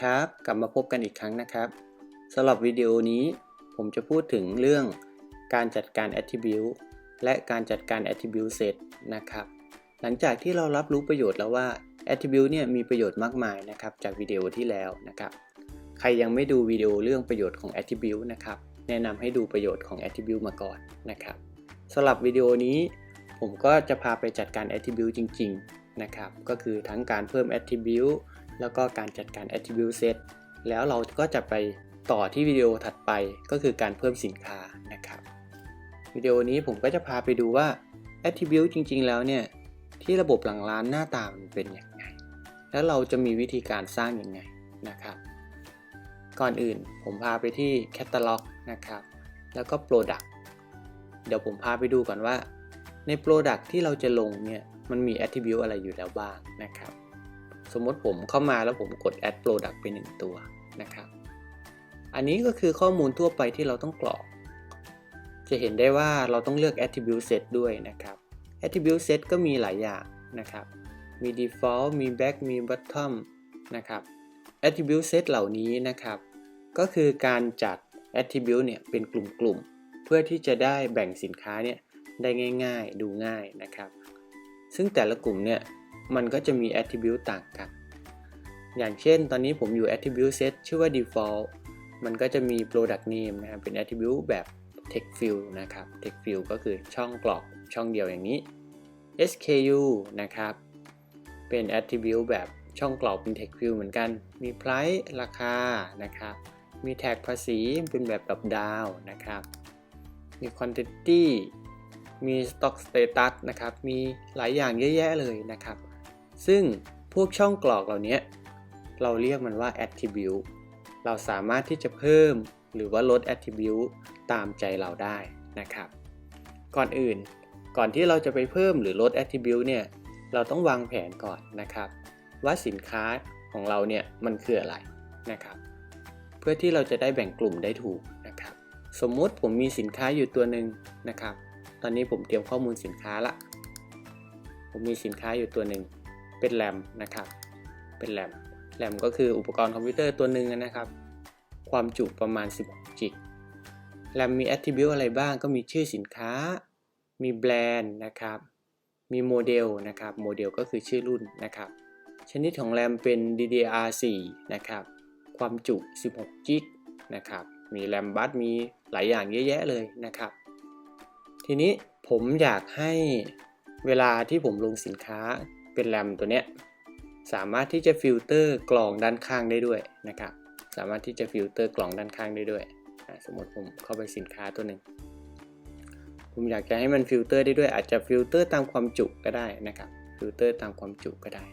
ครับ กลับมาพบกันอีกครั้งนะครับสำหรับวิดีโอนี้ ผมจะพูดถึงเรื่องการจัดการ attribute และการจัดการ attribute set นะครับ หลังจากที่เรารับรู้ประโยชน์แล้วว่า attribute เนี่ยมีประโยชน์มากมายนะครับจากวิดีโอที่แล้วนะครับ ใครยังไม่ดูวิดีโอเรื่องประโยชน์ของ attribute นะครับ แนะนำให้ดูประโยชน์ของ attribute มาก่อนนะครับสำหรับวิดีโอนี้ ผมก็จะพาไปจัดการ attribute จริง ๆ นะครับ ก็คือทั้งการเพิ่ม attribute แล้วก็การจัดการ attribute set แล้วเราก็จะไปต่อที่วิดีโอถัดไปก็คือการเพิ่มสินค้านะครับ วิดีโอนี้ผมก็จะพาไปดูว่า attribute จริง ๆ แล้วเนี่ย ที่ระบบหลังร้านหน้าตามันเป็นยังไง แล้วเราจะมีวิธีการสร้างยังไงนะครับ ก่อนอื่นผมพาไปที่ catalog นะครับ แล้วก็ product เดี๋ยวผมพาไปดูก่อนว่า ใน product ที่เราจะลงเนี่ยมันมี attribute อะไรอยู่แล้วบ้างนะครับ สมมติผมเข้ามาแล้วผมกด add product ไป 1 ตัวนะครับ อันนี้ก็คือข้อมูลทั่วไปที่เราต้องกรอก จะเห็นได้ว่าเราต้องเลือก attribute set ด้วยนะครับ attribute set ก็มีหลายอย่างนะครับ มี default มี back มี bottom นะครับ attribute set เหล่านี้นะครับ ก็คือการจัด attribute เนี่ยเป็นกลุ่มๆ เพื่อที่จะได้แบ่งสินค้าเนี่ยได้ง่าย ๆ ดูง่ายนะครับ ซึ่งแต่ละกลุ่มเนี่ย มันก็จะมี attribute ต่างกัน อย่างเช่นตอนนี้ผมอยู่ attribute set ชื่อว่า default มันก็จะมี product name นะครับเป็น attribute แบบ text field นะครับ text field ก็คือช่องกรอกช่องเดียวอย่างนี้ SKU นะครับ เป็น attribute แบบช่องกรอกเป็น text field เหมือนกัน มี price ราคานะครับ มี tag ภาษีเป็นแบบดรอปดาวนะครับ มี quantity มี stock status นะครับ มีหลายอย่างเยอะแยะเลยนะครับ ซึ่งพวกช่องกรอกเหล่านี้เราเรียกมันว่า attribute เราสามารถที่จะเพิ่มหรือว่าลด attribute ตามใจเราได้นะครับ ก่อนอื่น ก่อนที่เราจะไปเพิ่มหรือลด attribute เนี่ย เราต้องวางแผนก่อนนะครับ ว่าสินค้าของเราเนี่ยมันคืออะไรนะครับ เพื่อที่เราจะได้แบ่งกลุ่มได้ถูกนะครับ สมมุติผมมีสินค้าอยู่ตัวหนึ่งนะครับ ตอนนี้ผมเตรียมข้อมูลสินค้าละ ผมมีสินค้าอยู่ตัวหนึ่ง เป็นแรมนะครับ เป็นแรมแรมก็คืออุปกรณ์คอมพิวเตอร์ตัวหนึ่งนะครับ ความจุประมาณ 16 จิกแรมมี attribute อะไรบ้างก็มีชื่อสินค้า มีแบรนด์นะครับ มีโมเดลนะครับ โมเดลก็คือชื่อรุ่นนะครับ ชนิดของแรมเป็น DDR4 นะครับ ความจุ 16 จิกนะครับ มีแรมบัสมีหลายอย่างเยอะแยะเลยนะครับ ทีนี้ผมอยากให้เวลาที่ผมลงสินค้า เป็นแรมตัวเนี้ยสามารถที่จะฟิลเตอร์กล่องด้านข้างได้ด้วยนะครับ สามารถที่จะฟิลเตอร์กล่องด้านข้างได้ด้วย สมมติผมเข้าไปสินค้าตัวหนึ่ง ผมอยากจะให้มันฟิลเตอร์ได้ด้วย อาจจะฟิลเตอร์ตามความจุก็ได้นะครับ ฟิลเตอร์ตามความจุก็ได้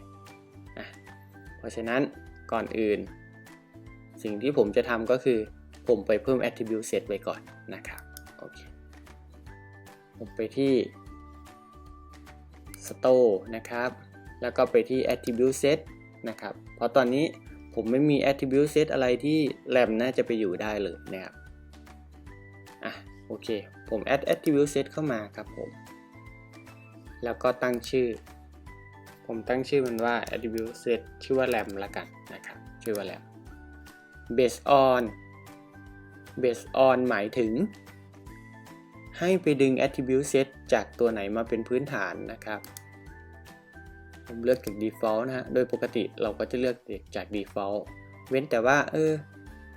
นะเพราะฉะนั้นก่อนอื่น สิ่งที่ผมจะทำก็คือ ผมไปเพิ่ม attribute set ไว้ก่อนนะครับ โอเค ผมไปที่ store นะครับ แล้วก็ไปที่ attribute set นะครับ เพราะตอนนี้ผมไม่มี attribute set อะไรที่แรมน่าจะไปอยู่ได้เลยนะครับ อะ โอเค ผม add attribute set เข้ามาครับผม แล้วก็ตั้งชื่อ ผมตั้งชื่อมันว่า attribute set ชื่อว่า ram ละกันนะครับ ชื่อว่า ram based on based on หมายถึง ให้ไปดึง attribute set จากตัวไหนมาเป็นพื้นฐานนะครับ ผมเลือกจาก default นะฮะ โดยปกติเราก็จะเลือกจาก default เว้นแต่ว่าเออ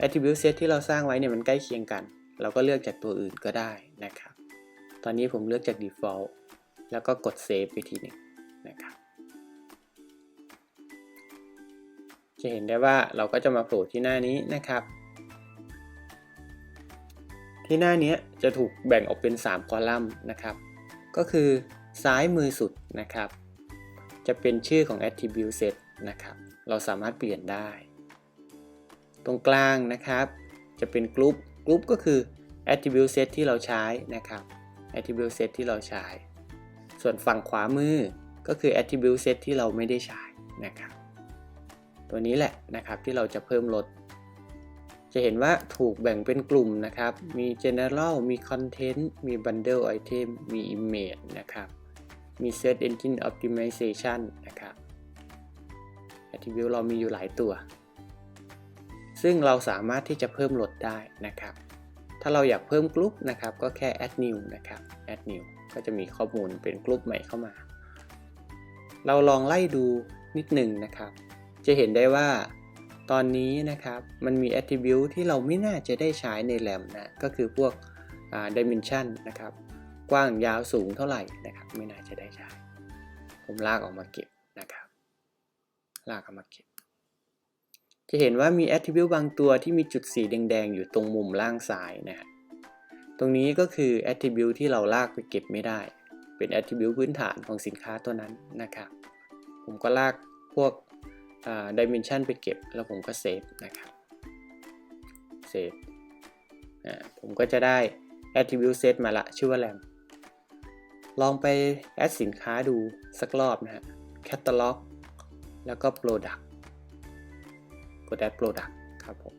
attribute set ที่เราสร้างไว้เนี่ยมันใกล้เคียงกัน เราก็เลือกจากตัวอื่นก็ได้นะครับ ตอนนี้ผมเลือกจาก default แล้วก็กด save ไปทีหนึ่งนะครับ จะเห็นได้ว่าเราก็จะมาโผล่ที่หน้านี้นะครับ ที่หน้านี้จะถูกแบ่งออกเป็น 3 คอลัมน์นะครับ ก็คือซ้ายมือสุดนะครับ จะเป็นชื่อของ attribute set นะครับ เราสามารถเปลี่ยนได้ ตรงกลางนะครับ จะเป็นกลุ่มกลุ่มก็คือ attribute set ที่เราใช้นะครับ attribute set ที่เราใช้ ส่วนฝั่งขวามือก็คือ attribute set ที่เราไม่ได้ใช้นะครับ ตัวนี้แหละนะครับที่เราจะเพิ่มลด จะเห็นว่าถูกแบ่งเป็นกลุ่มนะครับ มี general มี content มี bundle item มี image นะครับ มี Search Engine Optimization นะครับ Attribute เรามีอยู่หลายตัว ซึ่งเราสามารถที่จะเพิ่มลดได้นะครับ ถ้าเราอยากเพิ่มกลุ่มนะครับ ก็แค่ add new นะครับ add new ก็จะมีข้อมูลเป็นกลุ่มใหม่เข้ามา เราลองไล่ดูนิดหนึ่งนะครับ จะเห็นได้ว่าตอนนี้นะครับ มันมี attribute ที่เราไม่น่าจะได้ใช้ในแรมนะ ก็คือพวก dimension นะครับ กว้างยาวสูงเท่าไหร่นะครับ ไม่น่าจะได้ใช้ ผมลากออกมาเก็บนะครับ ลากออกมาเก็บ จะเห็นว่ามี attribute บางตัวที่มีจุดสีแดงๆ อยู่ตรงมุมล่างซ้ายนะฮะตรงนี้ก็คือ attribute ที่เราลากไปเก็บไม่ได้ เป็น attribute พื้นฐานของสินค้าตัวนั้นนะครับ ผมก็ลากพวกดิเมนชันไปเก็บ แล้วผมก็เซฟนะครับเซฟผมก็จะได้ attribute set มาละชื่อว่า lam ลองไปแอดสินค้าดูสักรอบนะฮะ catalog แล้วก็ product กด add product ครับผม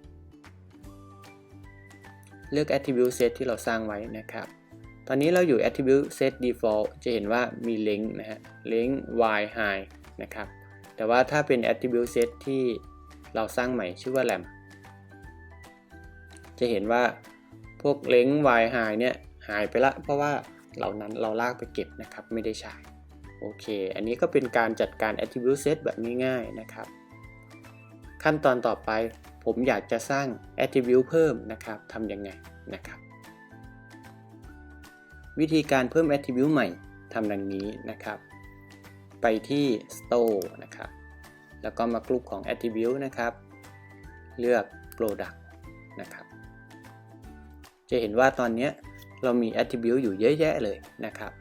เลือก attribute set ที่เราสร้างไว้นะครับ ตอนนี้เราอยู่ attribute set default จะเห็นว่ามี length นะฮะ length y high นะครับ แต่ว่าถ้าเป็น attribute set ที่เราสร้างใหม่ชื่อว่า lamp จะเห็นว่าพวก length y high เนี่ยหายไปละเพราะว่า เหล่านั้นเราลากไปเก็บนะครับ ไม่ได้ใช้โอเค อันนี้ก็เป็นการจัดการ attribute set แบบง่ายๆนะครับ ขั้นตอนต่อไปผมอยากจะสร้าง attribute เพิ่มนะครับทำยังไงนะครับ วิธีการเพิ่ม attribute ใหม่ทำดังนี้นะครับ ไปที่ store นะครับ แล้วก็มากลุ่มของ attribute นะครับ เลือก product นะครับ จะเห็นว่าตอนนี้ เรามี attribute อยู่เยอะแยะเลยนะครับ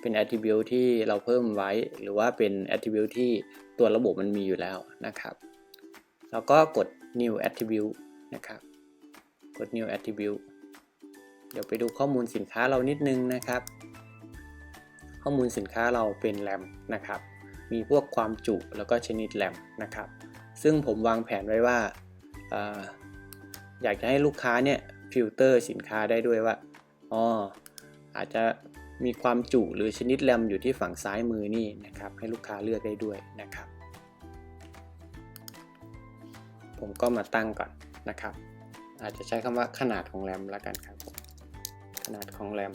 เป็น attribute ที่เราเพิ่มไว้ หรือว่าเป็น attribute ที่ตัวระบบมันมีอยู่แล้วนะครับ แล้วก็กด new attribute นะครับ กด new attribute เดี๋ยวไปดูข้อมูลสินค้าเรานิดนึงนะครับ ข้อมูลสินค้าเราเป็นแรมนะครับ มีพวกความจุแล้วก็ชนิดแรมนะครับ ซึ่งผมวางแผนไว้ว่าออยากจะให้ลูกค้าเนี่ยฟิลเตอร์สินค้าได้ด้วยว่า อ๋ออาจจะมีความจุหรือชนิดแรมอยู่ที่ฝั่งซ้ายมือนี่นะครับ ให้ลูกค้าเลือกได้ด้วยนะครับ ผมก็มาตั้งก่อนนะครับ อาจจะใช้คำว่าขนาดของแรมแล้วกันครับขนาดของแรม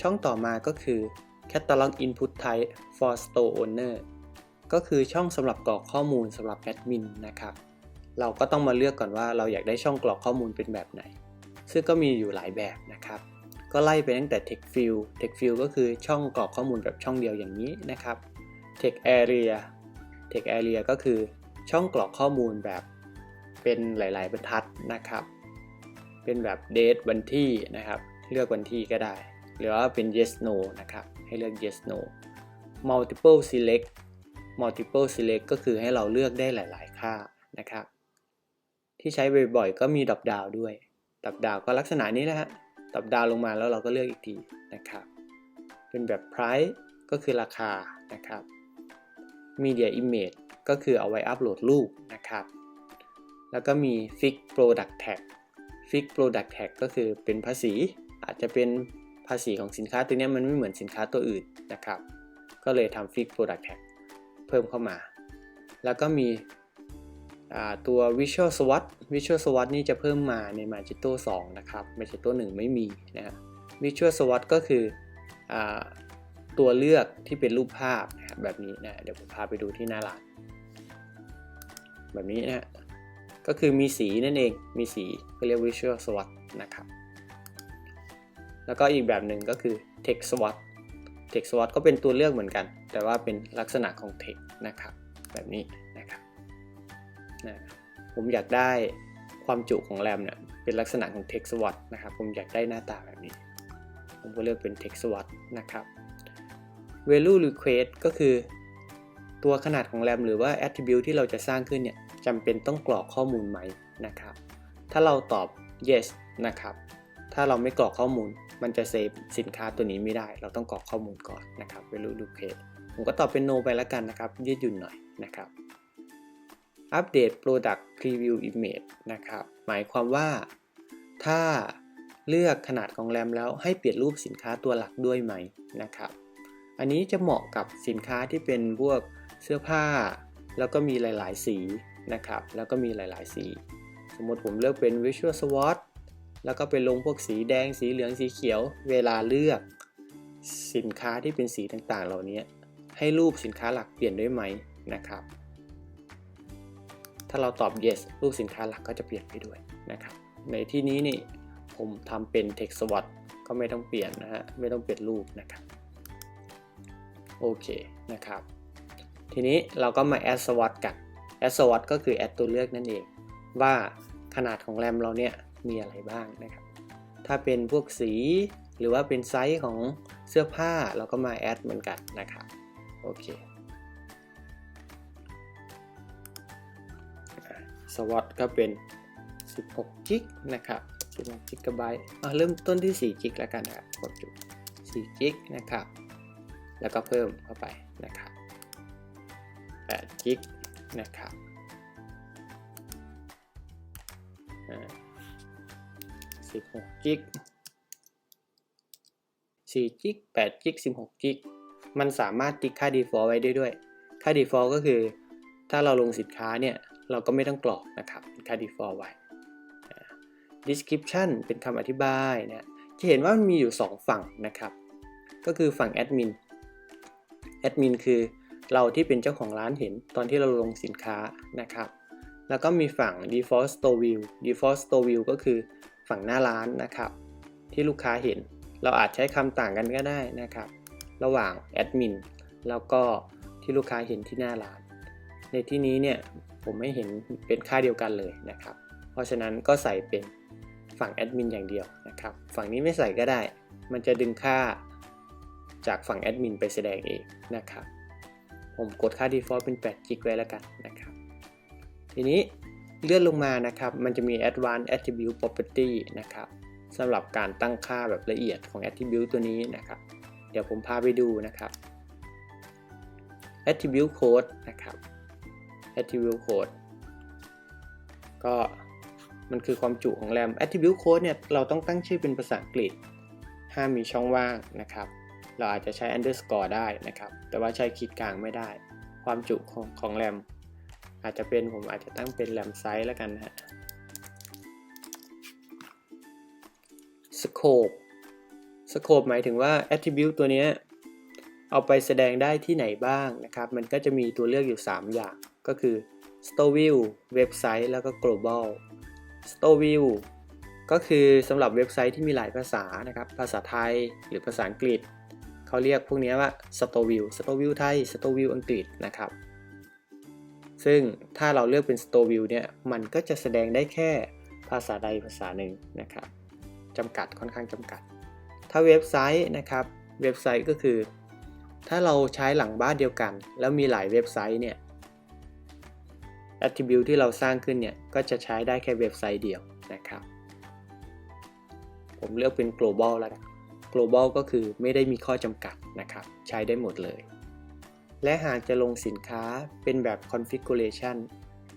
ช่องต่อมาก็คือ Catalog Input Type for Store Owner ก็คือช่องสำหรับกรอกข้อมูลสำหรับแอดมินนะครับ เราก็ต้องมาเลือกก่อนว่าเราอยากได้ช่องกรอกข้อมูลเป็นแบบไหน ซึ่งก็มีอยู่หลายแบบนะครับ ก็ไล่ไปตั้งแต่ Text Field Text Field ก็คือช่องกรอกข้อมูลแบบช่องเดียวอย่างนี้นะครับ Text Area Text Area ก็คือช่องกรอกข้อมูลแบบเป็นหลาย ๆ บรรทัดนะครับ เป็นแบบ date วันที่นะครับ เลือกวันที่ก็ได้ หรือว่าเป็น yes no นะครับ ให้เลือก yes no multiple select multiple select ก็คือให้เราเลือกได้หลาย ๆ ค่านะครับ ที่ใช้บ่อย ๆ ก็มีดับดาวด้วย ดับดาวก็ลักษณะนี้นะฮะดับดาวลงมาแล้วเราก็เลือกอีกทีนะครับ เป็นแบบ price ก็คือราคานะครับ media image ก็คือเอาไว้อัปโหลดรูปนะครับ แล้วก็มี fix product tag fix product tag ก็คือเป็นภาษี อาจจะเป็นภาษีของสินค้าตัวนี้มันไม่เหมือนสินค้าตัวอื่นนะครับ ก็เลยทำ fix product tag เพิ่มเข้ามา แล้วก็มี ตัว visual swatch visual swatch นี่จะเพิ่มมาใน Magento 2 นะครับ Magento 1 ไม่มีนะฮะ visual swatch ก็คืออตัวเลือกที่เป็นรูปภาพนะบแบบนี้นะเดี๋ยวผมพาไปดูที่หน้าร้านแบบนี้นะก็คือมีสีนั่นเองมีสีก็เรียก visual swat นะครับ แล้วก็อีกแบบหนึ่งก็คือ text swatch text swatch ก็เป็นตัวเลือกเหมือนกัน แต่ว่าเป็นลักษณะของ text นะครับ แบบนี้นะครับ นะผมอยากได้ความจุของแรมเนี่ยเป็นลักษณะของ text w a t นะครับผมอยากได้หน้าตาแบบนี้ ผมก็เลือกเป็น text w a t นะครับ value request ก็คือตัวขนาดของแรมหรือว่า attribute ที่เราจะสร้างขึ้นเนี่ยจำเป็นต้องกรอกข้อมูลไหมนะครับ ถ้าเราตอบ yes นะครับ ถ้าเราไม่กรอกข้อมูล มันจะเซฟสินค้าตัวนี้ไม่ได้ เราต้องกรอกข้อมูลก่อนนะครับ value request ผมก็ตอบเป็น no ไปแล้วกันนะครับ ยืดหยุ่นหน่อยนะครับ update product preview image นะครับ หมายความว่า ถ้าเลือกขนาดของแรมแล้วให้เปลี่ยนรูปสินค้าตัวหลักด้วยไหมนะครับ อันนี้จะเหมาะกับสินค้าที่เป็นพวกเสื้อผ้า แล้วก็มีหลาย ๆ สีนะครับ แล้วก็มีหลาย ๆ สี สมมติผมเลือกเป็น Visual Swatch แล้วก็ไปลงพวกสีแดง สีเหลือง สีเขียว เวลาเลือกสินค้าที่เป็นสีต่าง ๆ เหล่านี้ให้รูปสินค้าหลักเปลี่ยนด้วยไหมนะครับ ถ้าเราตอบ yes รูปสินค้าหลักก็จะเปลี่ยนไปด้วยนะครับ ในที่นี้นี่ผมทำเป็น text swatch ก็ไม่ต้องเปลี่ยนนะฮะ ไม่ต้องเปลี่ยนรูปนะครับ โอเคนะครับ ทีนี้เราก็มา add swatch กัน add swatch ก็คือ add ตัวเลือกนั่นเอง ว่าขนาดของแรมเราเนี่ยมีอะไรบ้างนะครับ ถ้าเป็นพวกสีหรือว่าเป็นไซส์ของเสื้อผ้าเราก็มา add เหมือนกันนะครับ โอเค สวอตก็เป็น 16จิกนะครับ16จิกะไบต์เริ่มต้นที่4จิกแล้วกันนะครับกดจุด4จิกนะครับ แล้วก็เพิ่มเข้าไปนะครับ8จิกนะครับ16จิก4จิก8จิก16จิกมันสามารถติ๊กค่า default ไว้ได้ด้วย ค่า default ก็คือ ถ้าเราลงสินค้าเนี่ย เราก็ไม่ต้องกรอกนะครับค่า default ไว้ description เป็นคำอธิบายนะจะเห็นว่ามันมีอยู่ 2 ฝั่งนะครับ ก็คือฝั่ง admin admin คือเราที่เป็นเจ้าของร้านเห็นตอนที่เราลงสินค้านะครับ แล้วก็มีฝั่ง default store view default store view ก็คือฝั่งหน้าร้านนะครับ ที่ลูกค้าเห็น เราอาจใช้คำต่างกันก็ได้นะครับ ระหว่าง admin แล้วก็ที่ลูกค้าเห็นที่หน้าร้าน ในที่นี้เนี่ย ผมไม่เห็นเป็นค่าเดียวกันเลยนะครับ เพราะฉะนั้นก็ใส่เป็นฝั่งแอดมินอย่างเดียวนะครับ ฝั่งนี้ไม่ใส่ก็ได้ มันจะดึงค่าจากฝั่งแอดมินไปแสดงเองนะครับ ผมกดค่า default เป็น8 g b ไว้แล้วกันนะครับ ทีนี้เลื่อนลงมานะครับ มันจะมี advanced attribute property นะครับสำหรับการตั้งค่าแบบละเอียดของ attribute ตัวนี้นะครับ เดี๋ยวผมพาไปดูนะครับ attribute code นะครับ attribute code ก็มันคือความจุของแรม attribute code เนี่ยเราต้องตั้งชื่อเป็นภาษาอังกฤษ ห้ามมีช่องว่างนะครับ เราอาจจะใช้ underscore ได้นะครับ แต่ว่าใช้ขีดกลางไม่ได้ ความจุของของแรมอาจจะเป็นผมอาจจะตั้งเป็นแรมไซส์แล้วกันนะฮะ scope scope หมายถึงว่า attribute ตัวนี้เอาไปแสดงได้ที่ไหนบ้างนะครับ มันก็จะมีตัวเลือกอยู่ 3 อย่าง ก็คือ store view เว็บไซต์แล้วก็ global store view ก็คือสำหรับเว็บไซต์ที่มีหลายภาษานะครับ ภาษาไทยหรือภาษาอังกฤษ เขาเรียกพวกนี้ว่า store view store view ไทย store view อังกฤษนะครับ ซึ่งถ้าเราเลือกเป็น store view เนี่ย มันก็จะแสดงได้แค่ภาษาใดภาษาหนึ่งนะครับจำกัดค่อนข้างจำกัด ถ้าเว็บไซต์นะครับ เว็บไซต์ก็คือ ถ้าเราใช้หลังบ้านเดียวกัน แล้วมีหลายเว็บไซต์เนี่ย attribute ที่เราสร้างขึ้นเนี่ย ก็จะใช้ได้แค่เว็บไซต์เดียวนะครับ ผมเลือกเป็น global แล้วกัน global ก็คือไม่ได้มีข้อจำกัดนะครับ ใช้ได้หมดเลย และหากจะลงสินค้าเป็นแบบ configuration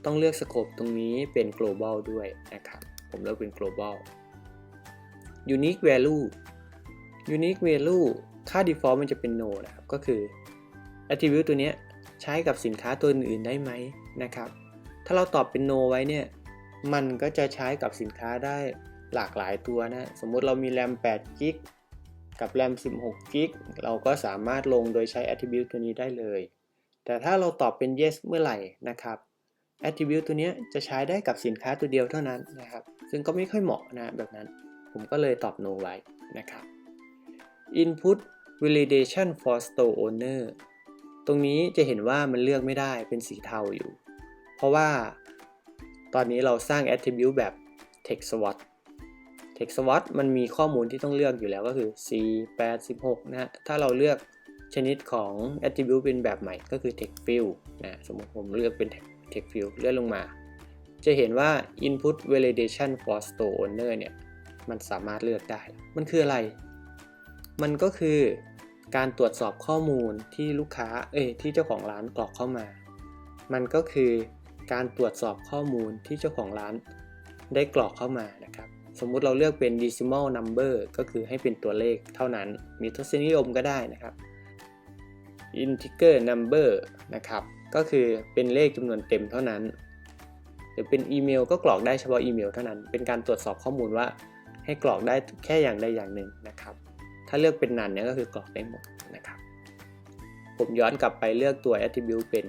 ต้องเลือก scope ตรงนี้เป็น global ด้วยนะครับ ผมเลือกเป็น global unique value unique value ค่า default มันจะเป็น no นะครับ ก็คือ attribute ตัวนี้ใช้กับสินค้าตัวอื่นๆได้ไหมนะครับ ถ้าเราตอบเป็น no ไว้เนี่ย มันก็จะใช้กับสินค้าได้หลากหลายตัวนะ สมมุติเรามีแรม8 g b กับแรม16 g b เราก็สามารถลงโดยใช้ attribute ตัวนี้ได้เลย แต่ถ้าเราตอบเป็น yes เมื่อไหร่นะครับ attribute ตัวนี้จะใช้ได้กับสินค้าตัวเดียวเท่านั้นนะครับ ซึ่งก็ไม่ค่อยเหมาะนะแบบนั้น ผมก็เลยตอบ no ไว้นะครับ input validation for store owner ตรงนี้จะเห็นว่ามันเลือกไม่ได้เป็นสีเทาอยู่ ราะว่าตอนนี้เราสร้าง attribute แบบ text swat text swat มันมีข้อมูลที่ต้องเลือกอยู่แล้วก็คือ c 8 16นะฮะถ้าเราเลือกชนิดของ attribute เป็นแบบใหม่ก็คือ text field นะสมมติผมเลือกเป็น text field เลื่อนลงมา จะเห็นว่า input validation for store owner เนี่ยมันสามารถเลือกได้ มันคืออะไร มันก็คือการตรวจสอบข้อมูลที่ลูกค้า เอ้ย ที่เจ้าของร้านกรอกเข้ามา มันก็คือ การตรวจสอบข้อมูลที่เจ้าของร้าน ได้กรอกเข้ามานะครับ สมมุติเราเลือกเป็น decimal number ก็คือให้เป็นตัวเลขเท่านั้น มีทศนิยมก็ได้นะครับ integer number นะครับ ก็คือเป็นเลขจำนวนเต็มเท่านั้น หรือเป็นอีเมลก็กรอกได้เฉพาะอีเมลเท่านั้น เป็นการตรวจสอบข้อมูลว่าให้กรอกได้แค่อย่างใดอย่างหนึ่งนะครับ ถ้าเลือกเป็นนันเนี่ยก็คือกรอกได้หมดนะครับ ผมย้อนกลับไปเลือกตัว attribute เป็น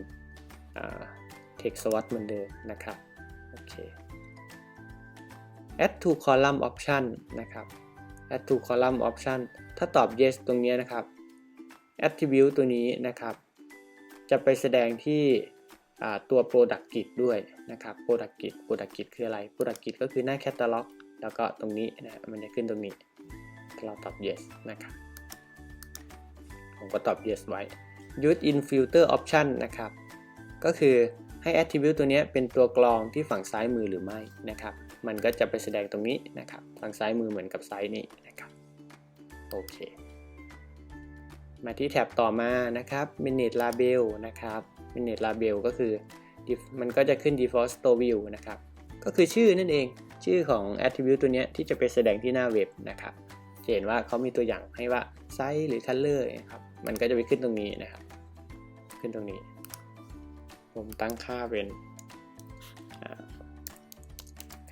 text swot เหมือนเดิมนะครับ โอเค add to column option นะครับ add to column option ถ้าตอบ yes ตรงนี้นะครับ attribute ตัวนี้นะครับ จะไปแสดงที่ตัว product grid ด้วยนะครับ product grid product grid คืออะไร product grid ก็คือหน้า catalog แล้วก็ตรงนี้นะมันจะขึ้นตรงนี้ ถ้าเราตอบ yes นะครับ ผมก็ตอบ yes ไว้ use in filter option นะครับ ก็คือ ให้ attribute ตัวนี้เป็นตัวกรองที่ฝั่งซ้ายมือหรือไม่นะครับ มันก็จะไปแสดงตรงนี้นะครับ ฝั่งซ้ายมือเหมือนกับไซส์นี้นะครับ โอเค มาที่แท็บต่อมานะครับ manage label นะครับ manage label ก็คือ มันก็จะขึ้น default store view นะครับ ก็คือชื่อนั่นเอง ชื่อของ attribute ตัวนี้ที่จะไปแสดงที่หน้าเว็บนะครับ จะเห็นว่าเขามีตัวอย่างให้ว่าไซส์หรือ color นะครับ มันก็จะไปขึ้นตรงนี้นะครับ ขึ้นตรงนี้ ผมตั้งค่าเป็น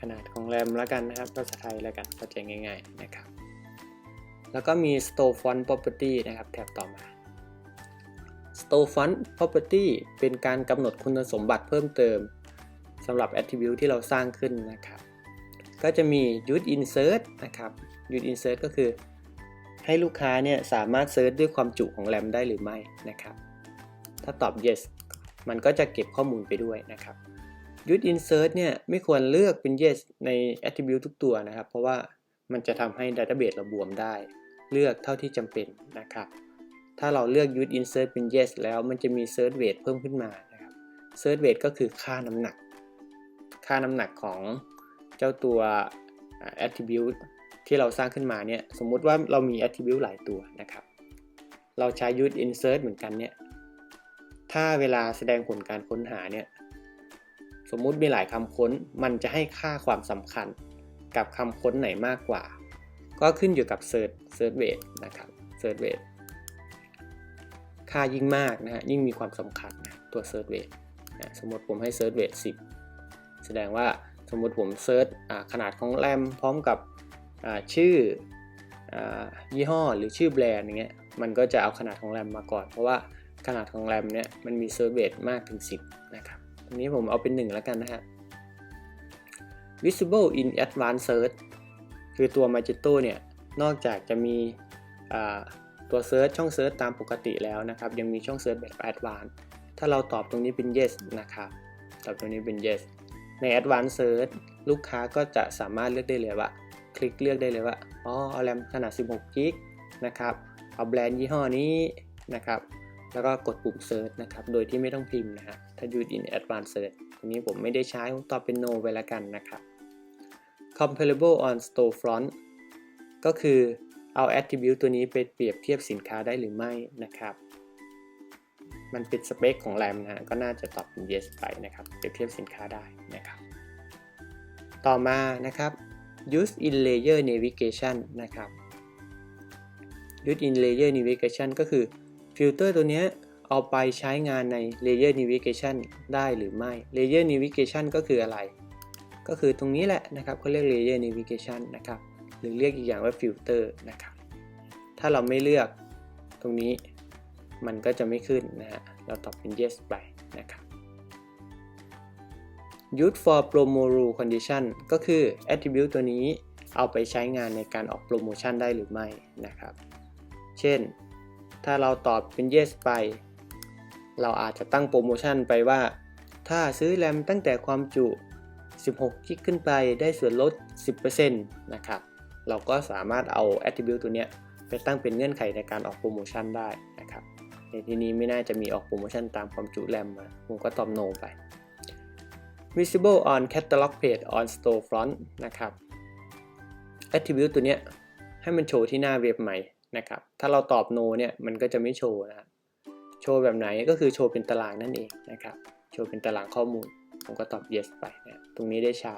ขนาดของแรมแล้วกันนะครับภาษาไทยแล้วกันเข้าใจง่าย ๆนะครับ แล้วก็มี store font property นะครับแท็บต่อมา store font property เป็นการกำหนดคุณสมบัติเพิ่มเติมสำหรับ attribute ที่เราสร้างขึ้นนะครับ ก็จะมี use insert นะครับ use insert ก็คือ ให้ลูกค้าเนี่ยสามารถเซิร์ชด้วยความจุของแรมได้หรือไม่นะครับ ถ้าตอบ yes มันก็จะเก็บข้อมูลไปด้วยนะครับ use insert เนี่ยไม่ควรเลือกเป็น yes ใน attribute ทุกตัวนะครับ เพราะว่ามันจะทำให้ database เราบวมได้ เลือกเท่าที่จำเป็นนะครับ ถ้าเราเลือก use insert เป็น yes แล้วมันจะมี search weight เพิ่มขึ้นมานะครับ search weight ก็คือค่าน้ำหนัก ค่าน้ำหนักของเจ้าตัว attribute ที่เราสร้างขึ้นมาเนี่ย สมมุติว่าเรามี attribute หลายตัวนะครับ เราใช้ use insert เหมือนกันเนี่ย ถ้าเวลาแสดงผลการค้นหาเนี่ย สมมุติมีหลายคำค้น มันจะให้ค่าความสำคัญกับคำค้นไหนมากกว่า ก็ขึ้นอยู่กับ search search weight นะครับ search weight ค่ายิ่งมากนะฮะยิ่งมีความสำคัญนะตัว search weight นะสมมติผมให้ search weight 10 แสดงว่าสมมติผมเซิร์ชขนาดของแรมพร้อมกับชื่อยี่ห้อหรือชื่อแบรนด์อย่างเงี้ยมันก็จะเอาขนาดของแรมมาก่อน เพราะว่า ขนาดของแรมเนี่ยมันมีเซอร์เวทมากถึง 10 นะครับอันนี้ผมเอาเป็น 1 แล้วกันนะฮะ visible in advanced search คือตัว Magento เนี่ย นอกจากจะมีตัว search ช่อง search ตามปกติแล้วนะครับ ยังมีช่อง search แบบ advanced ถ้าเราตอบตรงนี้เป็น yes นะครับ ตอบตรงนี้เป็น yes ใน advanced search ลูกค้าก็จะสามารถเลือกได้เลยว่า คลิกเลือกได้เลยว่า อ๋อ เอาแรมขนาด 16 กิกนะครับ เอาแบรนด์ยี่ห้อนี้นะครับ แล้วก็กดปุ่ม search นะครับ โดยที่ไม่ต้องพิมพ์นะฮะ ถ้า use in advanced search ทีนี้ผมไม่ได้ใช้ผมตอบเป็น no ไปล้วกันนะครับ comparable on storefront ก็คือเอา attribute ตัวนี้ไปเปรียบเทียบสินค้าได้หรือไม่นะครับ มันเป็นสเปคของแรมนะก็น่าจะตอบเป็น yes ไปนะครับ เปรียบเทียบสินค้าได้นะครับ ต่อมานะครับ use in layer navigation นะครับ use in layer navigation ก็คือ ฟิลเตอร์ตัวนี้เอาไปใช้งานใน layer navigation ได้หรือไม่ layer navigation ก็คืออะไร ก็คือตรงนี้แหละนะครับเขาเรียก layer navigation นะครับ หรือเรียกอีกอย่างว่าฟิลเตอร์นะครับ ถ้าเราไม่เลือกตรงนี้มันก็จะไม่ขึ้นนะฮะ เราตอบเป็น yes ไปนะครับ use for promo rule condition ก็คือ attribute ตัวนี้เอาไปใช้งานในการออกโปรโมชั่นได้หรือไม่นะครับ เช่น ถ้าเราตอบเป็น yes ไป เราอาจจะตั้งโปรโมชั่นไปว่า ถ้าซื้อแรมตั้งแต่ความจุ 16กิกขึ้นไปได้ส่วนลด 10%นะครับ เราก็สามารถเอา attribute ตัวนี้ไปตั้งเป็นเงื่อนไขในการออกโปรโมชั่นได้นะครับในที่นี้ไม่น่าจะมีออกโปรโมชั่นตามความจุแรมมาผมก็ตอบ no ไป visible on catalog page on storefront นะครับ attribute ตัวเนี้ยให้มันโชว์ที่หน้าเว็บใหม่ นะครับ ถ้าเราตอบ no เนี่ยมันก็จะไม่โชว์นะครับโชว์แบบไหนก็คือโชว์เป็นตารางนั่นเองนะครับ โชว์เป็นตารางข้อมูล ผมก็ตอบ yes ไปนะตรงนี้ได้ใช้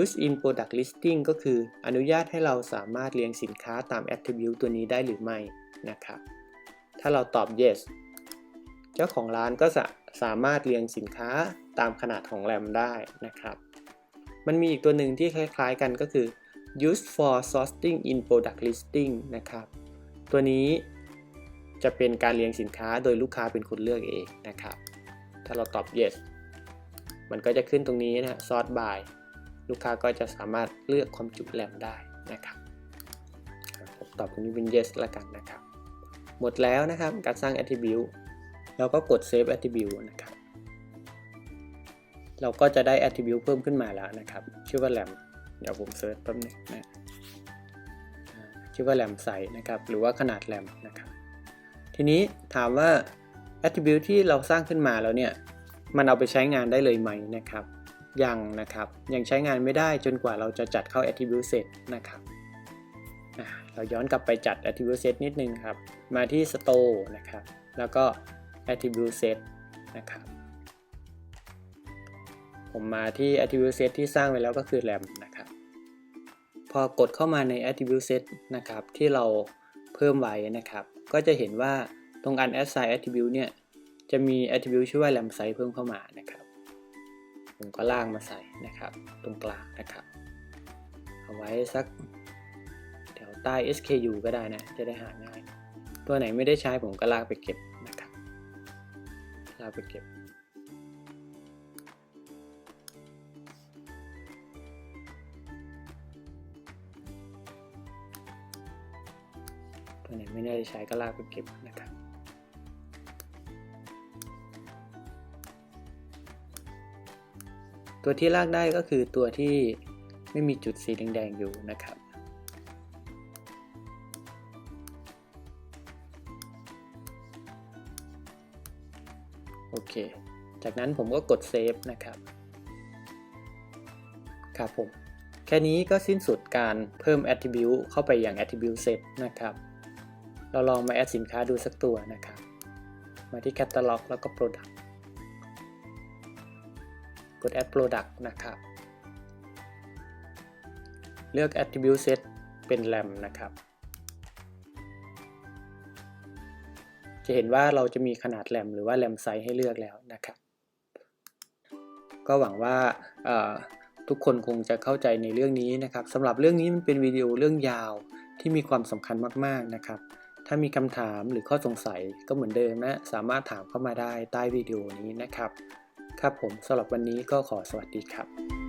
use in product listing ก็คืออนุญาตให้เราสามารถเรียงสินค้าตาม attribute ตัวนี้ได้หรือไม่นะครับ ถ้าเราตอบ yes เจ้าของร้านก็จะสามารถเรียงสินค้าตามขนาดของแรมได้นะครับ มันมีอีกตัวหนึ่งที่คล้าย ๆ กันก็คือ used for sorting in product listing นะครับ ตัวนี้จะเป็นการเรียงสินค้าโดยลูกค้าเป็นคนเลือกเองนะครับ ถ้าเราตอบ yes มันก็จะขึ้นตรงนี้นะ sort by ลูกค้าก็จะสามารถเลือกความจุแรมได้นะครับผมตอบตรงนี้เป็น yes ล้วกันนะครับ หมดแล้วนะครับ การสร้าง attribute เราก็กด save attribute นะครับ เราก็จะได้ attribute เพิ่มขึ้นมาแล้วนะครับ ชื่อว่า ram เดี๋ยวผมเซิร์ชแป๊บนึงนะชื่อว่า ram size นะครับ หรือว่าขนาด ram นะครับ ทีนี้ถามว่า attribute ที่เราสร้างขึ้นมาแล้วเนี่ย มันเอาไปใช้งานได้เลยไหมนะครับ ยังนะครับ ยังใช้งานไม่ได้จนกว่าเราจะจัดเข้า attribute set นะครับ เราย้อนกลับไปจัด attribute set นิดนึงครับ มาที่ store นะครับ แล้วก็ attribute set นะครับ ผมมาที่ attribute set ที่สร้างไว้แล้วก็คือ ram นะครับ พอกดเข้ามาใน attribute set นะครับ ที่เราเพิ่มไว้นะครับ ก็จะเห็นว่าตรงอัน assign attribute เนี่ย จะมี attribute ชื่อว่า ram size เพิ่มเข้ามานะครับ ผมก็ล่างมาใส่นะครับ ตรงกลางนะครับ เอาไว้สักแถวใต้ SKU ก็ได้นะ จะได้หาง่าย ตัวไหนไม่ได้ใช้ผมก็ลากไปเก็บนะครับ ลากไปเก็บ ไม่ได้ใช้ก็ลากไปเก็บนะครับตัวที่ลากได้ก็คือตัวที่ไม่มีจุดสีแดงๆอยู่นะครับ โอเค จากนั้นผมก็กดเซฟนะครับ ครับผม แค่นี้ก็สิ้นสุดการเพิ่ม attribute เข้าไปอย่าง attribute set นะครับ เราลองมาแอดสินค้าดูสักตัวนะครับ มาที่ catalog แล้วก็ product กด add product นะครับ เลือก attribute set เป็น ram นะครับ จะเห็นว่าเราจะมีขนาดแรมหรือว่าแรมไซส์ให้เลือกแล้วนะครับ ก็หวังว่าทุกคนคงจะเข้าใจในเรื่องนี้นะครับสำหรับเรื่องนี้มันเป็นวิดีโอเรื่องยาวที่มีความสำคัญมาก ๆ นะครับามีคำถามหรือข้อสงสัยก็เหมือนเดิมนะ สามารถถามเข้ามาได้ใต้วิดีโอนี้นะครับ ครับผมสำหรับวันนี้ก็ขอสวัสดีครับ